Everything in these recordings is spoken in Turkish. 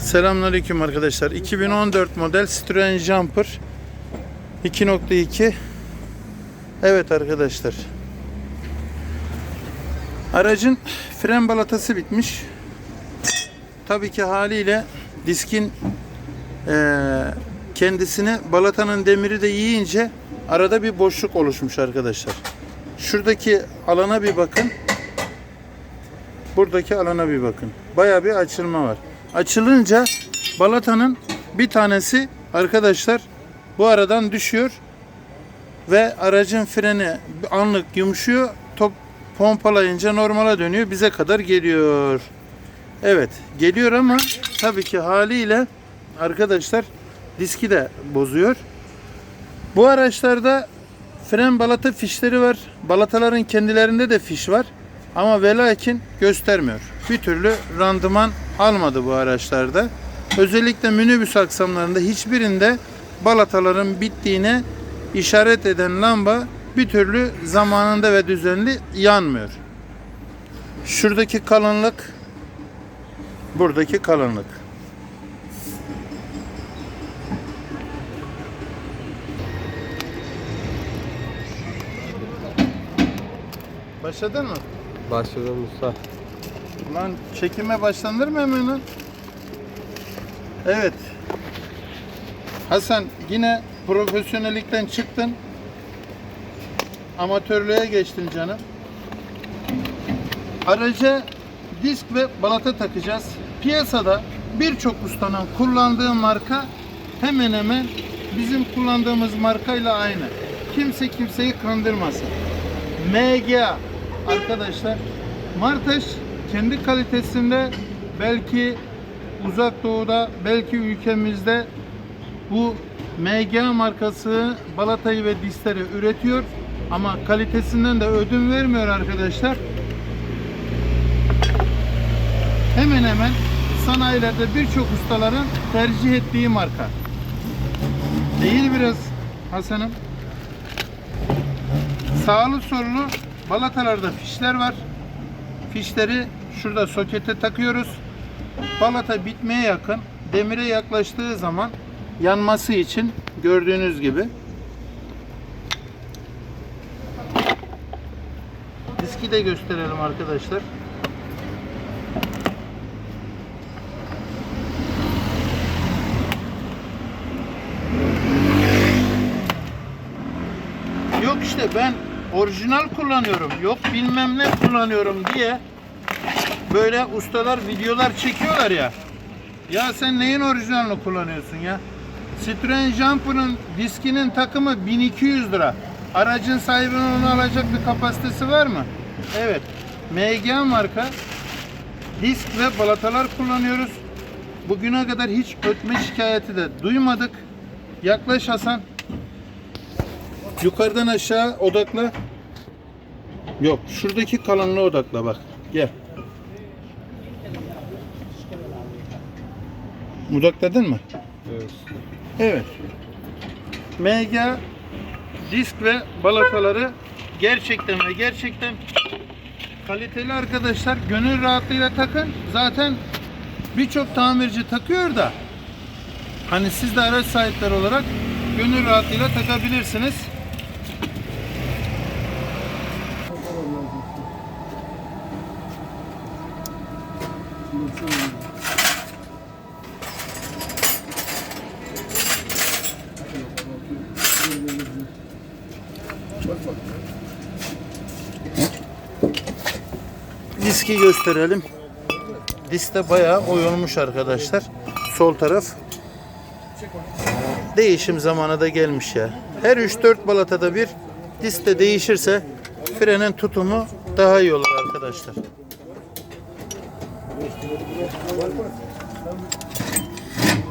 Selamünaleyküm arkadaşlar. 2014 model Citroen Jumper 2.2 Evet arkadaşlar. Aracın fren balatası bitmiş. Tabii ki haliyle diskin eee, kendisini balatanın demiri de yiyince arada bir boşluk oluşmuş arkadaşlar. Şuradaki alana bir bakın. Buradaki alana bir bakın. Baya bir açılma var. Açılınca balatanın bir tanesi arkadaşlar bu aradan düşüyor ve aracın freni anlık yumuşuyor. Top pompalayınca normala dönüyor. Bize kadar geliyor. Evet, geliyor ama tabii ki haliyle arkadaşlar diski de bozuyor. Bu araçlarda fren balata fişleri var. Balataların kendilerinde de fiş var. Ama ve lakin göstermiyor. Bir türlü randıman almadı bu araçlarda. Özellikle minibüs aksamlarında hiçbirinde balataların bittiğine işaret eden lamba bir türlü zamanında ve düzenli yanmıyor. Şuradaki kalınlık buradaki kalınlık. Başladın mı? Başladım usta. Lan çekime başlanır mı hemen lan? Evet. Hasan yine profesyonellikten çıktın. Amatörlüğe geçtin canım. Araca disk ve balata takacağız. Piyasada birçok ustanın kullandığı marka hemen hemen bizim kullandığımız markayla aynı. Kimse kimseyi kandırmasın. MGA arkadaşlar Martaş kendi kalitesinde belki uzak doğuda belki ülkemizde bu MGA markası balatayı ve disleri üretiyor ama kalitesinden de ödün vermiyor arkadaşlar. Hemen hemen sanayilerde birçok ustaların tercih ettiği marka. Değil biraz Hasan'ım. Sağlı sollu balatalarda fişler var. Fişleri şurada sokete takıyoruz. Balata bitmeye yakın. Demire yaklaştığı zaman yanması için gördüğünüz gibi diski de gösterelim arkadaşlar. Yok işte ben orijinal kullanıyorum. Yok bilmem ne kullanıyorum diye böyle ustalar videolar çekiyorlar ya. Ya sen neyin orijinalini kullanıyorsun ya? Citroen Jumper'ın diskinin takımı 1200 lira. Aracın sahibinin onu alacak bir kapasitesi var mı? Evet. MG marka disk ve balatalar kullanıyoruz. Bugüne kadar hiç ötme şikayeti de duymadık. Yaklaş Hasan. Yukarıdan aşağı odakla. Yok, şuradaki kalınlığa odakla bak. Gel. Odakladın mı? Evet. Evet. MG disk ve balataları gerçekten ve gerçekten kaliteli arkadaşlar. Gönül rahatlığıyla takın. Zaten birçok tamirci takıyor da hani siz de araç sahipleri olarak gönül rahatlığıyla takabilirsiniz. Diski gösterelim. Disk de bayağı oyulmuş arkadaşlar. Sol taraf. Değişim zamanı da gelmiş ya. Her 3-4 balatada bir disk de değişirse frenin tutumu daha iyi olur arkadaşlar.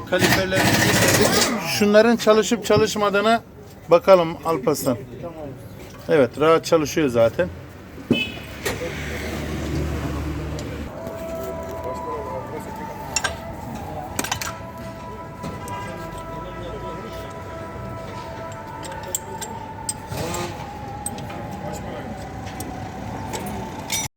Kaliperlerini. Şunların çalışıp çalışmadığına bakalım Alparslan. Evet rahat çalışıyor zaten.